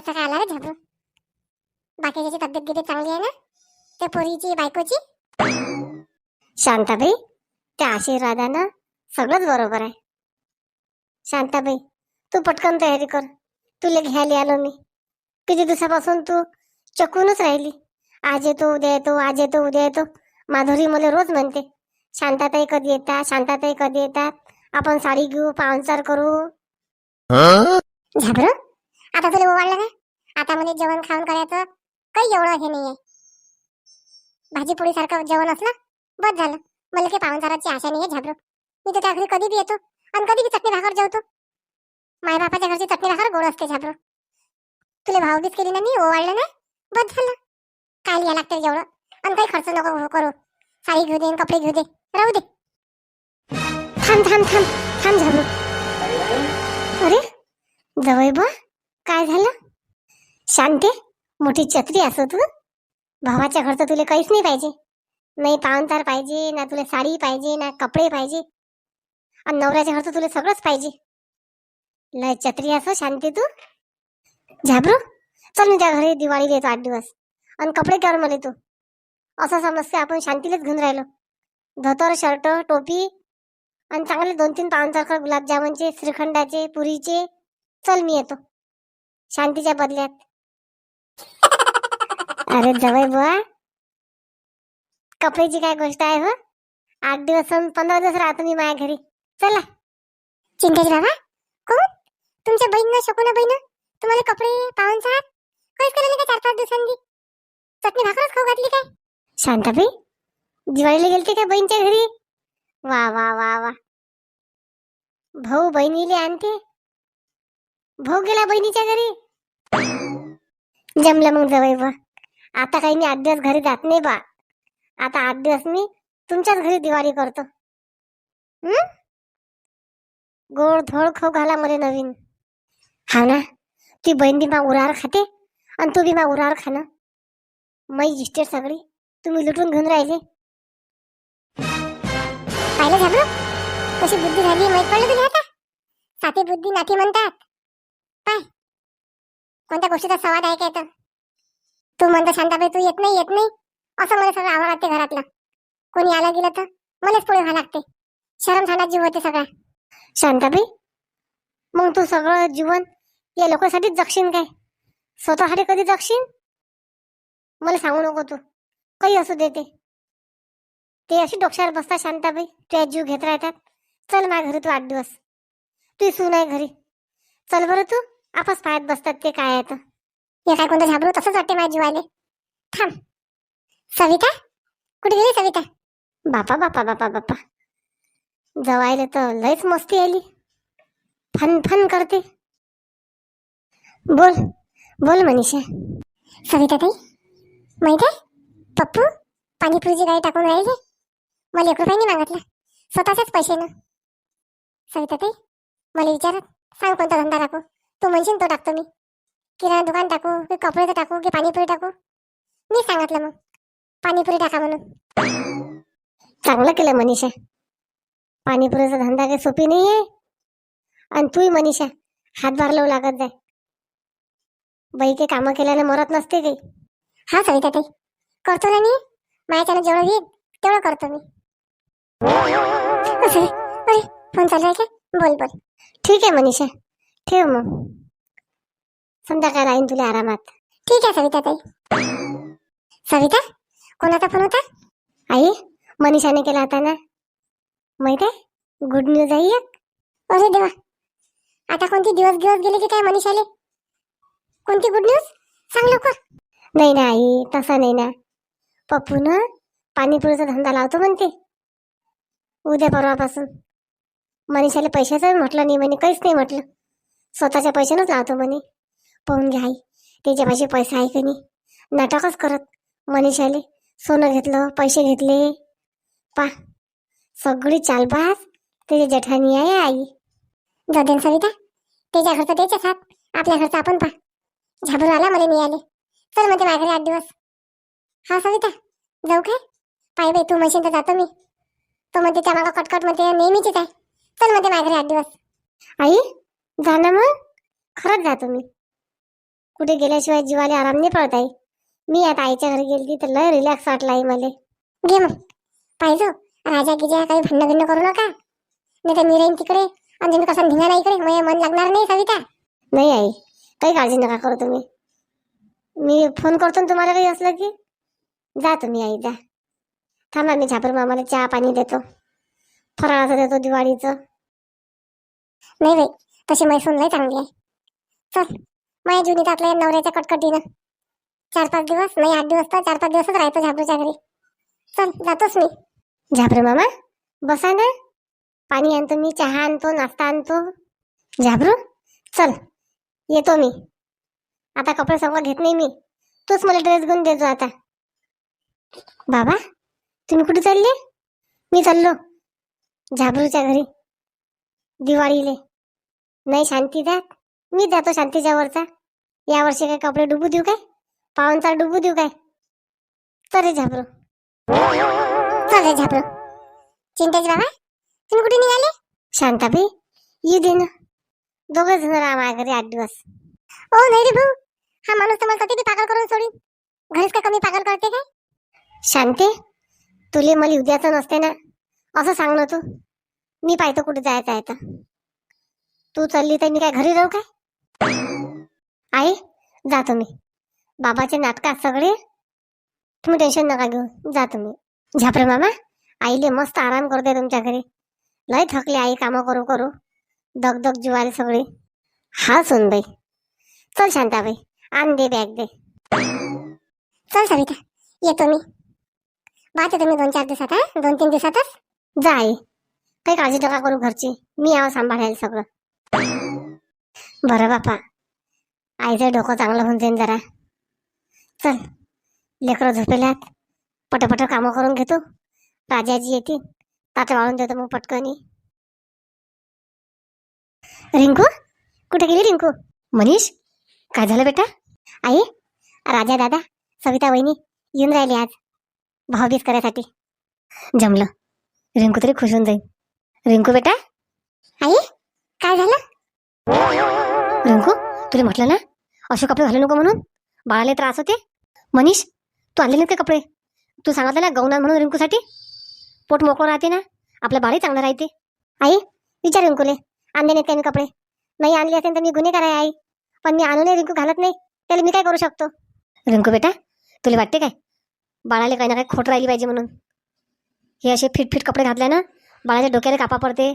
कसा काय आला रे झाबरू बाकीच्याची तब्येत गिरी चांगली आहे ना त्या पोरीची बायकोची? शांताबाई त्या आशीर्वादानं सगळंच बरोबर आहे. शांताबाई तू पटकन तयारी कर. तुला घ्यायला आलो मी. किती दिवसापासून तू चकूनच राहिली. आज येतो उद्या येतो आज येतो उद्या येतो. माधुरी मला रोज म्हणते शांताताई कधी येतात? शांताताई कधी येतात? आपण साडी घेऊ पाहुणचार करू. झाबरू? आता तुला ओवाळलं का? आता म्हणजे जेवण खाऊन करायचं काही एवढं हे नाहीये. भाजी पोळी सारखं जेवण असलं बस झालं. मला काही पाहुणचाराची आशा नाहीये झाबरू. मी तर त्या घरी कधी बी येतो आणि कधी बी चटणी भाकर जेवतो. माय बापाच्या घरची चटणी भाकर गोड असते झाबरू. तुला भावबीज केली ना मी ओवाळलं ना? बस झालं. काय लिहा लागते जेवढं. आणि काही खर्च नको हो करू. साडी घेऊ दे कपडे घेऊ दे. राहू दे. थांब थांब थांब. थांब झालं अरे जवळ बा. काय झालं? शांते मोठी छत्री असो तू. भावाच्या घरचं तुला काहीच नाही पाहिजे. नाही पाहुणतार पाहिजे ना तुला साडी पाहिजे ना कपडे पाहिजे. आणि नवऱ्याच्या घरचं तुला सगळंच पाहिजे. लय छत्री असो शांती तू. झाबरू चल मी त्या घरी दिवाळी देतो आठ दिवस. आणि कपडे कर मला तू. असं समजते आपण शांतीलाच घेऊन राहिलो. धोतर शर्ट टोपी आणि चांगले दोन तीन पाहुणचार गुलाबजामुनचे श्रीखंडाचे पुरीचे. चल मी येतो. शांतीच्या बदल्यात. अरे जवळ बुवा. कपड्याची काय गोष्ट आहे हो? आठ दिवस पंधरा दिवस राहतो मी माझ्या घरी. चला. चिंतेश बाबा कोण? तुमच्या बहीण शकुना बहीण तुम्हाला कपडे पाहुणचार काहीच केलं नाही का चार पाच दिवसांनी? चटणी भाकरच खाऊ घातली काय? शांताबाई दिवाळीला गेलते का बहीणच्या घरी? वा वा वा वा. भाऊ बहिणीले आणते. भाऊ गेला बहिणीच्या घरी? जमलं मग जवळ बा आता काही मी आठ दिवस घरी जात नाही बा. आता आठ दिवस मी तुमच्याच घरी दिवाळी करतो. हं? गोड धोड खाऊ घाला मला नवीन. हा ना? ती बहीण बी मा उरार खाते आणि तू बी मा उरार खाणं मै इस्टेट सगळी. तुम्ही लुटून घेऊन राहिले. पाहिलं झालं? कशी बुद्धी झाली माहीत पडलं तुझ्या आता? साती बुद्धी नाती म्हणतात. पाय. कोणत्या गोष्टीचा संवाद आहे काय तर तू म्हणतो शांताबाई तू येत नाही येत नाही. असं मला सगळं आव्हान लागते घरातलं. कोणी आलं गेलं तर मलाच पुढे व्हावं लागते. शरम खाण्यात जीव होते सगळा शांताबाई मग तू सगळं जीवन या लोकांसाठीच जगशील काय? स्वतःसाठी कधी जगशील? मला सांगू नको तू. काही असू दे ते. अशी डोक्यावर बसता शांताबाई. तुझ्या जीव घेत राहतात. चल माझ्या घरी तू आठ दिवस. तू सून आहे घरी. चल बरं तू. आपस पाहत बसतात ते काय आहे तर हे काय कोणतं झाबरू? तसंच वाटते माझ्या जीवाले. थांब. सविता? कुठे गेली सविता? बापा बापा बापा बापा. जवायला तर लयच मस्ती आली. फन फन करते. बोल बोल मनीषा. सविता ताई माहीत आहे? पप्पू पाणीपुरीची गाडी टाकून राहिले. मला एक रुपयाने मागितला. स्वतःच्याच पैशानं. सविता ताई मला विचारत सांग कोणता धंदा टाकू तू म्हणशील तो टाकतो मी. किराणा दुकान टाकू की कपड्याचं टाकू की पाणीपुरी टाकू? मी सांगितलं मग. पाणीपुरी टाका म्हणून. चांगलं केलं मनीषा. पाणीपुरीचा धंदा काही सोपी नाही आहे आणि तूही मनीषा हातभार लावू लागत जाय. बाई काही कामं केल्याने मरत नसते काही. हा सविता ताई करतो ना मी? माझ्याच्यानं जेवढं घेईन तेवढं करतो मी. असं अरे फोन चालू आहे का? बोल बोल. ठीक आहे मनीषा. ठेव मग. संध्याकाळ राहीन तुला आरामात. ठीक आहे सविता ताई सविता कोणाचा फोन होता? आई मनीषाने केला होता ना? माहीत आहे? गुड न्यूज आहे एक. अरे देवा. आता कोणती दिवस दिवस गेले की काय मनीषाले? कोणती गुड न्यूज सांग लवकर. नाही ना आई तसा नाही ना. पप्पू ना पाणीपुरीचा धंदा लावतो म्हणते. उद्या परवापासून. मनीषाला पैशाचं म्हटलं नाही म्हणे काहीच नाही म्हटलं. स्वतःच्या पैशानंच लावतो म्हणे. पाहून घ्या आई त्याच्यापाशी पैसा आहे की नाही? नाटकच करत मनीषाले सोनं घेतलं पैसे घेतले. पा सगळी चालबाज तुझी जठानी आहे आई. जाऊ ना सविता त्याच्या घरचं त्याच्या साथ आपल्या घरचं आपण पा. झाबरून आला मला मिळाले चल म्हणते माझ्याकडे आठ दिवस. हा सविता जाऊ काय पाय बाई तू म्हणशील तर जातो मी. तो म्हणते त्या मागं कटकट म्हणते नेहमीचीच आहे. चल म्हणते माझ्याकडे आठ दिवस. आई जा ना मग? खरंच जा तुम्ही. कुठे गेल्याशिवाय जीवाला आराम नाही पडत आहे मी आता आईच्या घरी गेली तर लय रिलॅक्स वाटला आहे मला. घे मग. पाहिजे राजा गिजा काही भांडण भिन्न करू नका. नाही तर मी राहीन तिकडे. आणि तुम्ही कसं धिंगा इकडे? मग मन लागणार नाही सविता. नाही आई. काही काळजी नका करू तुम्ही. मी फोन करतो ना तुम्हाला काही असलं की. जा तुम्ही आई जा. थांबा मी झापर मामाला चहा पाणी देतो. फराळाचं देतो दिवाळीचं. नाही बाई. तशी मैसून लय चांगली आहे. चल माझ्या जुनी आपल्या नवऱ्याच्या कटकटीनं. चार पाच दिवस नाही आठ दिवस तर चार पाच दिवसच राहतो झाबरूच्या घरी. चल जातोच मी. झाबरू मामा बसा ना. पाणी आणतो मी चहा आणतो नाश्ता आणतो. झाबरू चल येतो मी. आता कपडे सगळं घेत नाही मी. तूच मला ड्रेस घेऊन देतो आता. बाबा तुम्ही कुठे चालले? मी चाललो. झाबरूच्या घरी. दिवाळीले. नाही शांती जात मी जातो शांतीच्या वरचा या वर्षी काय कपडे डुबू देऊ काय? पाहुणचार डुबू देऊ काय? तरी झाबरू. चल झापरू झाबरू. चिंताच बाबा तुम्ही कुठे निघाले? शांताबाई येऊ दे ना. दोघं जण राहा माझ्या घरी आठ दिवस. ओ नाही रे भाऊ. हा माणूस तर मला कधी पागल करून सोडीन. घरीच का कमी पागल करते काय? शांते तुले मला उद्याचं नसते ना. असं सांग ना तू. मी पाहतो कुठे जायचं आहे तर. तू चालली तर मी काय घरी जाऊ काय? आई जातो मी बाबाचे नाटकात सगळे. तुम्ही टेन्शन नका घेऊ जा तुम्ही. झापरे मामा. आईले मस्त आराम करते तुमच्या घरी. लय थकले आई कामं करू करू. दग दग जीवाले सगळे. हा सुनबाई चल शांताबाई आण दे बॅग दे. चल सविता येतो मी. पाहते तुम्ही दोन चार दिवसात हा? दोन तीन दिवसातच? जा आई. काही काळजी नका करू घरची. मी यावं सांभाळायला सगळं. बरं बापा. आईचं डोकं चांगलं होऊन जाईन जरा. चल लेकरं झोपेल्यात. पटपट कामं करून घेतो. राजाजी येतील. ताट वाळून देतो मग पटकनी. रिंकू? कुठे गेली रिंकू? मनीष? काय झालं बेटा? आई? राजा दादा सविता वहिनी येऊन राहिली आज. भावबीज करायसाठी. जमलं. रिंकू तरी खुश होऊन जाईल रिंकू बेटा? आई काय झालं? रिंकू तुला म्हटलं ना? असे कपडे घालू नको म्हणून? बाळाला त्रास होते? मनीष तू आणले नाही कपडे? तू सांगितलं ना गौना म्हणून रिंकूसाठी? पोट मोकळं राहते ना? आपलं बाळही चांगलं राहते. आई विचार रिंकूले. आणले नाहीत का कपडे? नाही आणले असेल तर मी गुन्हेगार आहे आई. पण मी आणूनही रिंकू घालत नाही. त्याला मी काय करू शकतो? रिंकू बेटा तुला वाटते काय? बाळाला काही ना काही खोट राहिली पाहिजे म्हणून. हे असे फिट फिट कपडे घातले ना बाळाच्या डोक्याला कापा पडते.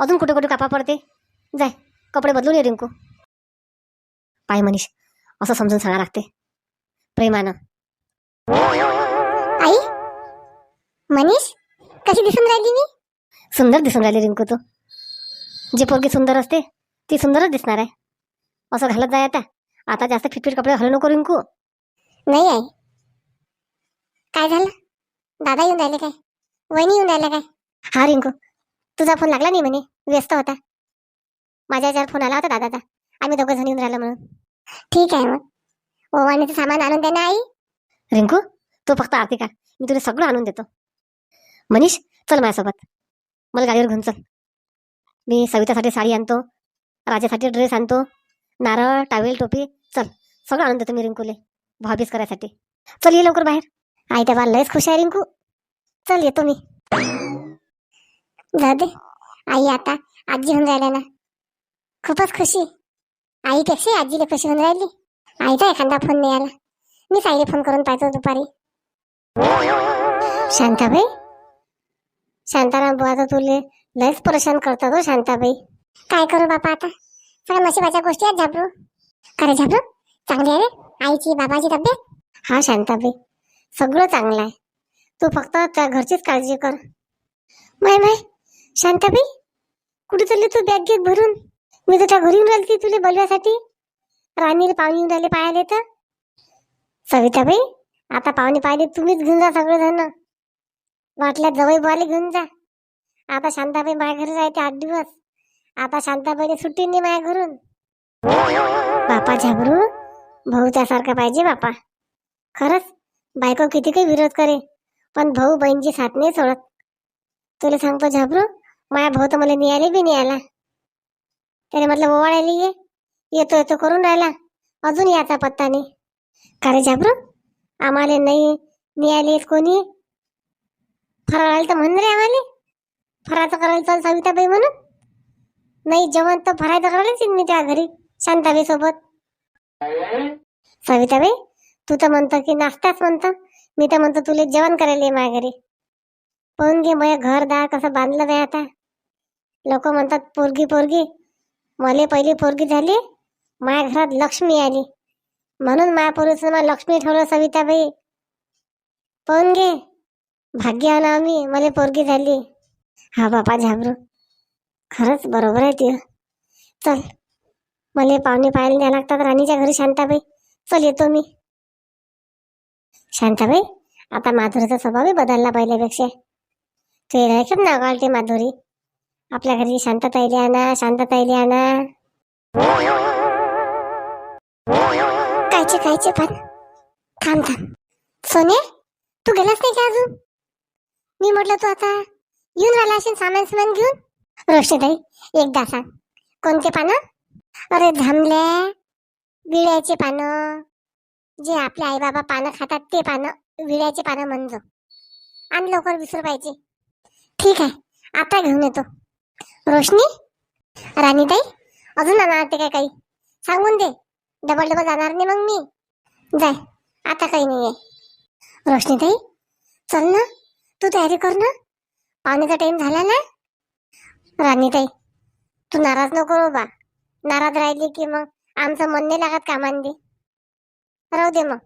अजून कुठे कुठे कापा पडते? जाय कपडे बदलून ये रिंकू. पाय मनीष असं समजून सांगा लागते. प्रेमानं. आई? मनीष? कशी दिसून राहिली मी? सुंदर दिसून राहिली रिंकू तू. जी पोरगी सुंदर असते ती सुंदरच दिसणार आहे. असं घालत जाय आता. आता जास्त फिटफिट कपडे घालू नको रिंकू. नाही आई. काय झालं? दादा येऊन राहिले काय? वहिनी येऊन राहिल्या काय? हा रिंकू. तुझा फोन लागला नाही म्हणे. व्यस्त होता. माझ्या याच्यावर फोन आला होता दादाचा. आम्ही दोघं जण येऊन राहिलो म्हणून. ठीक आहे मग. ओवाणीचं सामान आणून दे ना आई. रिंकू तू फक्त आरती काढ. मी तुला सगळं आणून देतो. मनीष चल माझ्यासोबत. मला गाडीवर घेऊन चल. मी सवितासाठी साडी आणतो राजासाठी ड्रेस आणतो नारळ टावेल टोपी चल. सगळं आणून देतो मी रिंकूले भाबीस करायसाठी. चल ये लवकर बाहेर. आई त्या बाल लयच खुश आहे रिंकू. चल येतो मी. जाऊ दे. आई आता आजी होऊन राहिल्या ना. खूपच खुशी. आईपेक्षा आजीला खुशी होऊन राहिली? आईचा एखादा फोन नाही आला मी साईला फोन करून पाहतो दुपारी. शांताबाई? शांताराम बुवा तर तुले लयच परेशान करतात हो शांताबाई. काय करू बापा आता? सगळ्या नशिबाच्या गोष्टी आहेत झाबरू. खरं झाबरू? चांगली आहे रे. आईची बाबाची तब्येत? हा शांताबाई. सगळं चांगलं आहे. तू फक्त त्या घरचीच काळजी कर. माय माय शांताबाई? कुठे चालली तू बॅग घेत भरून. मी तुझ्या घरी येऊन राहिली तुला बोलवायसाठी. राणीला पाहुणे येऊन राहिले पाहायला तर सविताबाई आता पाहुणे पाहिले तुम्हीच घेऊन जा सगळेजण. वाटल्या जवळ बुवाले घेऊन जा. आता शांताबाई माझ्या घरी राहते आठ दिवस. आता शांताबाईने सुट्टी नाही माझ्या घरून. बापा झाबरू भाऊ त्यासारखा पाहिजे बापा. खरंच बायको किती काही विरोध करे पण भाऊ बहिणीची साथ नाही सोडत. तुला सांगतो झाबरू माझ्या भाऊ तर मला नियाले बी नाही आला. त्याने म्हटलं ओवाळायला ये. येतो येतो करून राहिला. अजून याचा पत्ता नाही का रे आम्हाला नाही निघाले कोणी? फराळाला तर म्हण रे आम्हाला. फराचं करायला चल सविताबाई म्हणून. नाही जेवण तर फरायचं करायलाच येईन मी त्या घरी शांताबाई सोबत. सविताबाई तू तर म्हणतो की नाश्ताच म्हणतो. मी तर म्हणतो तुला जेवण करायला ये माझ्या घरी. पाहून घे माझ्या घर दार कसं बांधलं नाही आता. लोक म्हणतात पोरगी पोरगी मले पहिली पोरगी झाली माझ्या घरात लक्ष्मी आली. म्हणून माझ्या पोरीचं नाव लक्ष्मी ठेवलं सविताबाई. पण घे भाग्य आलं आम्ही मला पोरगी झाली. हा बापा झाबरू. खरंच बरोबर आहे ते. चल मला पाहुणे पाहायला न्याय लागतात राणीच्या घरी शांताबाई. चल येतो मी. शांताबाई आता माधुरीचा स्वभावही बदलला पहिल्यापेक्षा. ते राहायचं ना गाळते माधुरी? आपल्या घरी शांतताईली आणा शांतताईली आणा कायचे कायचे पण. थांब थांब. सोने तू गेलास नाही का अजून? मी म्हटलं तू आता येऊन राहिला असेल सामान सामान घेऊन? रोशनीताई एकदा सांग. कोणते पानं? अरे धामल्या विड्याचे पानं. जे आपले आई बाबा पानं खातात ते पानं विड्याचे पानं म्हणजे. आणि लवकर विसरू पाहिजे. ठीक आहे आता घेऊन येतो. रोशनी? राणीताई अजून आणणार ते काय काही? सांगून दे. डबल डबल जाणार नाही मग मी. जाय आता काही नाही आहे. रोशनीताई चल ना. तू तयारी कर ना. पाण्याचा टाइम झाला ना? राणीताई तू नाराज नको बा. नाराज राहिली की मग आमचं मन नाही लागत कामांनी. राहू दे मग.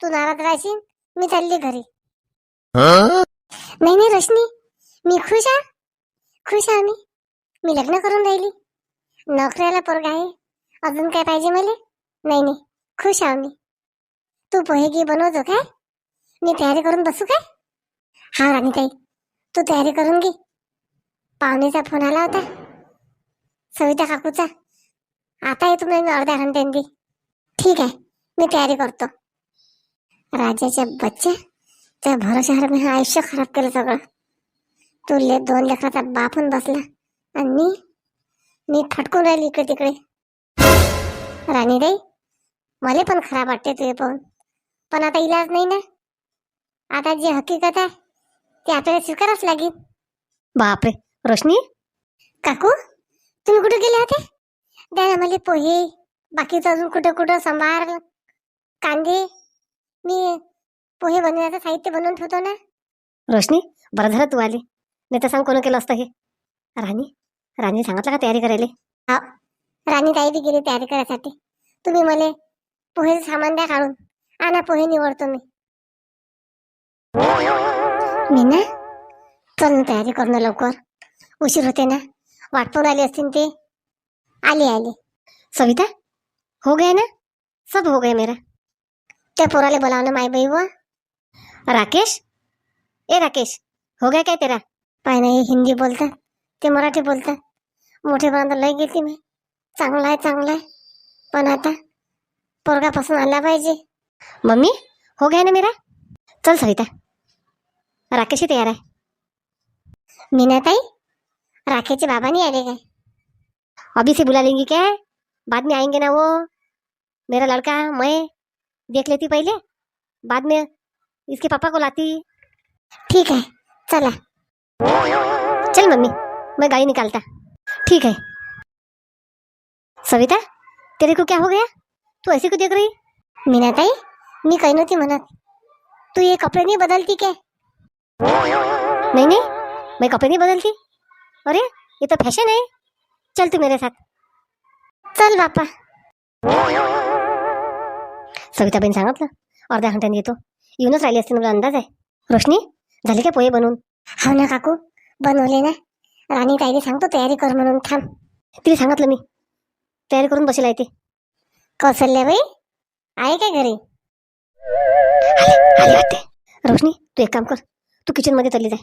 तू नाराज राहशील मी चालली घरी. नाही नाही रोशनी. मी खुश आहे. खुश आहे मी. मी लग्न करून राहिली. नोकऱ्याला पोरगा आहे. अजून काय पाहिजे मला? नाही नाही. खुश आहे मी. तू पोहे घे बनवतो काय? मी तयारी करून बसू काय? हा राणीताई तू तयारी करून घे. पाहुणेचा फोन आला होता. सविता काकूचा. आता येतो मी अर्ध्या घंट्यांनी ठीक आहे मी तयारी करतो. राजाच्या बच्च्या त्या भरोशावर मी आयुष्य खराब केलं सगळं. तू ले दोन लेकराचा बापून बसला. आणि मी मी फटकून राहिली इकडे तिकडे. राणीताई मला पण खराब वाटते तुझे पाहून. पण आता इलाज नाही ना? आता जी हकीकत आहे ती आपल्याला स्वीकारावंच लागेल. बापरे रोशनी? काकू तुम्ही कुठे गेले होते? द्या ना मला पोहे बाकीचं अजून कुठं कुठं सांबार कांदे. मी पोहे बनवण्याचं साहित्य बनवून ठेवतो ना? रोशनी बरं झालं तू आली. नाही तर सांग कोण केलं असतं हे. राणी? राणी सांगितलं का तयारी करायला? हा. राणी ताई बी गेली तयारी करायसाठी. तुम्ही मला पोहेचं सामान द्या काढून. आणा पोहे निवडतो मी. मी ना चल ना तयारी करणं लवकर. उशीर होते ना. वाट पाहून आली असतील ते. आली आली. सविता हो गया ना? सब हो गया मेरा. त्या पोराले बोलावलं माय बाई व. राकेश? ए राकेश हो गया काय तेरा? पाय नाही हिंदी बोलतात ते मराठी बोलतात मोठेपणात लय गेली मी. चांगला आहे चांगला आहे. पण आता पोरगापासून आला पाहिजे. मम्मी, हो गया ना मेरा. चल सविता. राकेशही तयार आहे. मीनाताई राकेशचे बाबा नहीं आले काय? अभी से बुला लेंगी क्या? बाद में आएँगे ना वो. मेरा लड़का, मैं. देख लेती पहले. बाद में इसके पापा को लाती. ठीक है चला. चल मम्मी. मैं गाड़ी निकालता। ठीक है। सविता तेरे को क्या हो गया? तू ऐसे को देख रही? मीनाताई मी काही नव्हती म्हणत। तू ये कपडे नहीं बदलती क्या? नहीं नहीं मैं कपड़े नहीं बदलती। अरे ये तो फैशन है। चल तू मेरे साथ। चल बापा सविताबाईन सांगितलं अर्ध्या घंट्याने येतो। येऊनच राहिली असते मला अंदाज आहे। रोशनी झाली का पोहे बनवून? हा ना काकू बनवले ना। राणी ताईने सांगतो तयारी कर म्हणून थांब. तिला सांगितलं मी. तयारी करून बसेल आहे ते. कौशल्याबाई आहे काय घरी? आली वाटते. रोशनी तू एक काम कर. तू किचनमध्ये चालली जाय.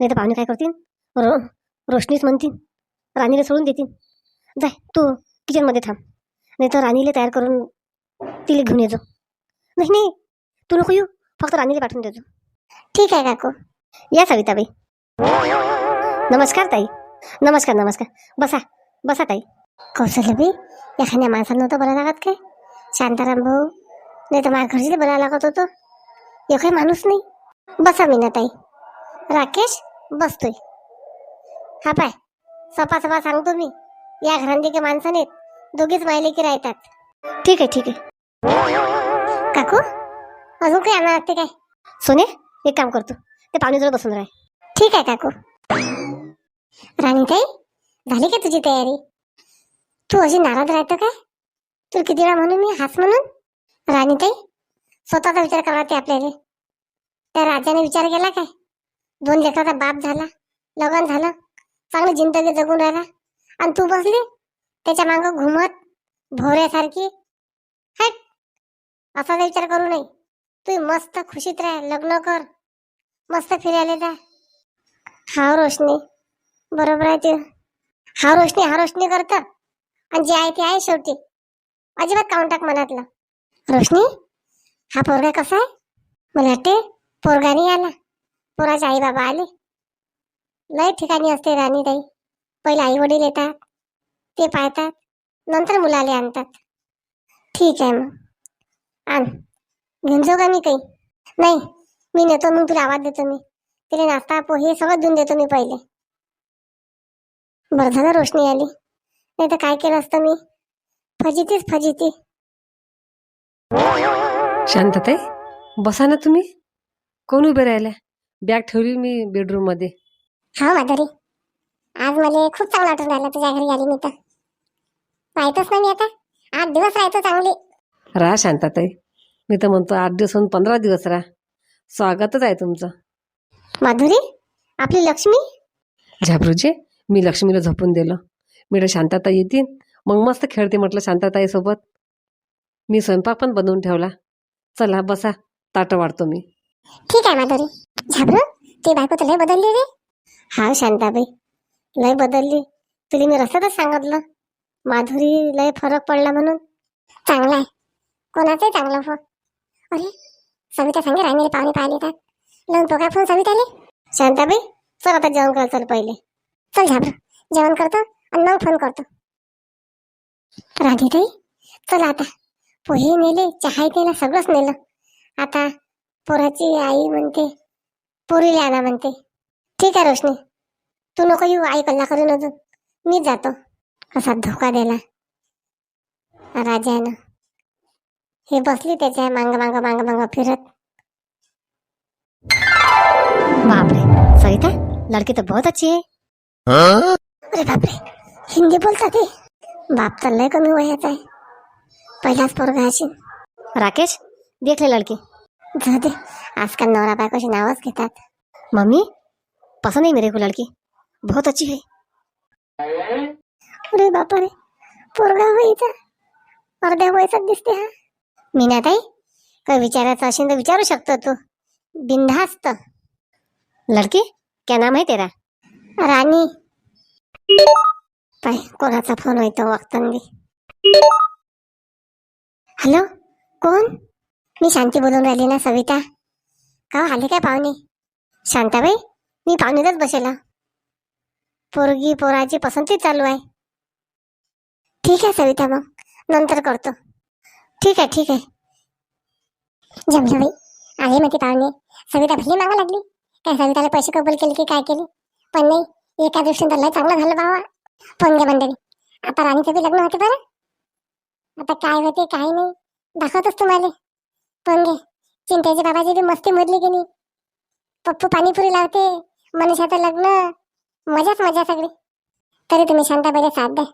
नाही तर पाहुणे काय करतील? रो रोशनीच म्हणतील. राणीला सोडून देतील. जाय तू किचनमध्ये थांब. नाही तर राणीला तयार करून तिला घेऊन येजो नाही नाही तू नको येऊ. फक्त राणीला पाठवून देजो ठीक आहे काकू. या सविताबाई. नमस्कार ताई. नमस्कार नमस्कार. बसा बसा ताई. कौशल्याबाई एखाद्या माणसाला नव्हतं बरं लागत काय? शांताराम भाऊ नाही तर माझ्या घरची बोलायला लागत होतो. एकही माणूस नाही. बसा मीनाताई राकेश बसतोय. हा पाय सपा सपा सांगतो मी. या घरांनी माणसं नाहीत दोघीच मायले की राहतात. ठीक आहे ठीक आहे. काकू अजून काही आणणार लागते काय? सोने एक काम करतो. ते पाहुणेजवळ बसून राह. ठीक आहे काकू. राणीताई झाली का तुझी तयारी? तू अशी नाराज राहतो काय तू किती वेळा म्हणून मी हास म्हणून? राणीताई स्वतःचा विचार करावा ते आपल्याला. त्या राजाने विचार केला काय? दोन लेकराचा बाप झाला लग्न झालं चांगली जिंदगी जगून राहिला. आणि तू बसली त्याच्या मागं घुमत भोऱ्यासारखी हट! असा विचार करू नये. तू मस्त खुशीत राह लग्न कर. मस्त फिरायला जा. हा रोशनी. बरोबर आहे ते. हा रोशनी हा रोशनी करत. आणि जे आहे ते आहे शेवटी. अजिबात काउंट टाक मनातलं. रोशनी हा पोरगा कसा आहे? मला वाटते पोरगा नाही आला. पोराचे आई बाबा आले. लय ठिकाणी असते राणीताई. पहिले आई वडील येतात. ते पाहतात. नंतर मुलाले आणतात. ठीक आहे मग. आण. घेऊन जाऊ का मी काही? नाही. मी नेतो मग तुला आवाज देतो मी. तिला नाश्ता पोहे सगळं देऊन देतो मी पहिले. बरं झालं रोशनी आली. नाही तर काय केलं असतं मी? फजितीच फजिती. शांतताई बसा ना तुम्ही. कोण उभे राहिल्या बॅग ठेवली मी बेडरूममध्ये. हा माधुरी आज मला खूप चांगलं वाटून राहिलं तुझ्या घरी आली मी तर. पाहतोच ना मी आता? आठ दिवस राहतो चांगली. राहा शांताताई. मी तर म्हणतो आठ दिवस होऊन पंधरा दिवस राहा. स्वागतच आहे तुमचं. माधुरी? आपली लक्ष्मी? झाबरूजी मी लक्ष्मीला झोपून दिलं. मी शांतता येतील? मग मस्त खेळते म्हटलं शांतताईसोबत मी स्वयंपाक पण बनवून ठेवला. चला बसा. ताटं वाढतो मी. ठीक आहे माधुरी. झाबरू? ती बायको तर लय बदलली रे. हा शांताबाई. लय बदलली. तुला मी रस्त्यातच सांगितलं. माधुरी लय फरक पडला म्हणून. चांगला आहे. कोणाचंही चांगला फोन अरे सविता सांगे राणीला पाहुणे पाहिले तर लावून तो काय फोन सविताले? शांताबाई चल आता जेवण कर चल पहिले. चल झाबरू जेवण करतो आणि मग फोन करतो. राधीताई चल आता. पोहे नेले चहा नेला सगळंच नेलं. आता पोराची आई म्हणते पोरीला आणा म्हणते. ठीक आहे रोशनी तू नको येऊ आई कल्ला करून अजून. मीच जातो. असा धोका दिला राजानं. हे बसली त्याच्या मांग मांग मांग मांग फिरत. बापरे सविता लड़की तो बहुत अच्छी है. अरे बापरे हिंदी बोलता ते? बाप तर लय कमी वयाचा आहे. पहिलाच पोरगा असेल. राकेश देख ले लड़की. जाऊ दे आजकाल नवरा बायकोची नावच घेतात. मम्मी पसंद है मेरे को लड़की. बहुत अच्छी है. अरे बापा रे पोरगा व्हायचा अर्ध्या वयाचाच दिसते हा. मीनाताई काय विचारायचं असेल तर विचारू शकतो तू. बिनधास्त. लड़की क्या नाम है तेरा? राणी. पाय कोणाचा फोन होतो वक्तंदी हॅलो कोण? मी शांती बोलून राहिली ना सविता. का हो, आले काय पाहुणे? शांताबाई मी पाहुणेच बसेला. पोरगी पोराची पसंती चालू आहे. ठीक आहे सविता मग. नंतर करतो. ठीक आहे ठीक आहे. जमलं बाई. आले मग ते पाहुणे. सविता भले मागा लागली. काय सविताला पैसे कबूल केले की काय केले? पण नाही एका दृष्टीने तर लय चांगलं झालं बाबा पोंगे गे मंडळी. आता राणीचं बी लग्न होते बरं. आता काय होते काय नाही. दाखवतच तुम्हाला. पण गे बाबाची बी मस्ती मोडली की नाही. पप्पू पाणीपुरी लावते मनुष्याचं लग्न. मजाच मजा सगळी. तरी तुम्ही शांताबाईला साथ द्या.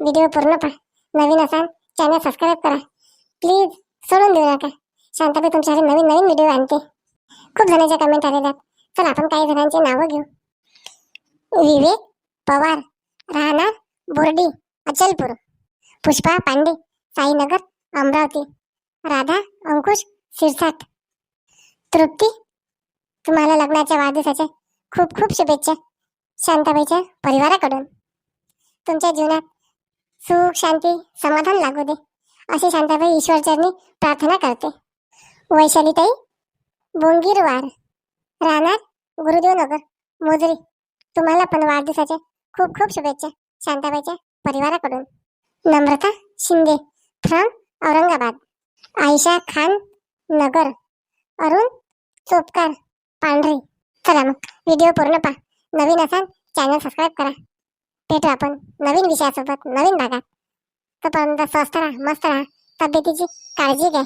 व्हिडिओ पूर्ण पहा. नवीन असाल चॅनल सबस्क्राईब करा. प्लीज सोडून देऊ नका. शांताबाई तुमच्यासाठी नवीन नवीन व्हिडिओ आणते. खूप जणांच्या कमेंट आलेल्या आहेत. चला आपण काही जणांची नावं घेऊ. विवेक पवार राहणार बोर्डी अचलपूर पुष्पा पांडे साईनगर अमरावती राधा अंकुश सिरसाट तृप्ती तुम्हाला लग्नाच्या वाढदिवसाच्या खूप खूप शुभेच्छा शांताबाईच्या परिवाराकडून. तुमच्या जीवनात सुख शांती समाधान लागू दे अशी शांताबाई ईश्वरचरणी प्रार्थना करते. वैशालीताई बोंगीरवार राहणार गुरुदेव नगर मोजरी तुम्हाला पण वाढदिवसाच्या खूप खूप शुभेच्छा शांताबाईच्या परिवाराकडून. नम्रता शिंदे फ्रॉम औरंगाबाद. आयशा खान नगर. अरुण चोपकार पांढरे. चला मग व्हिडिओ पूर्ण पहा. नवीन असाल चॅनल सबस्क्राईब करा. भेटू आपण नवीन विषयासोबत नवीन भागात. तोपर्यंत स्वस्त राहा मस्त राहा. तब्येतीची काळजी घ्या.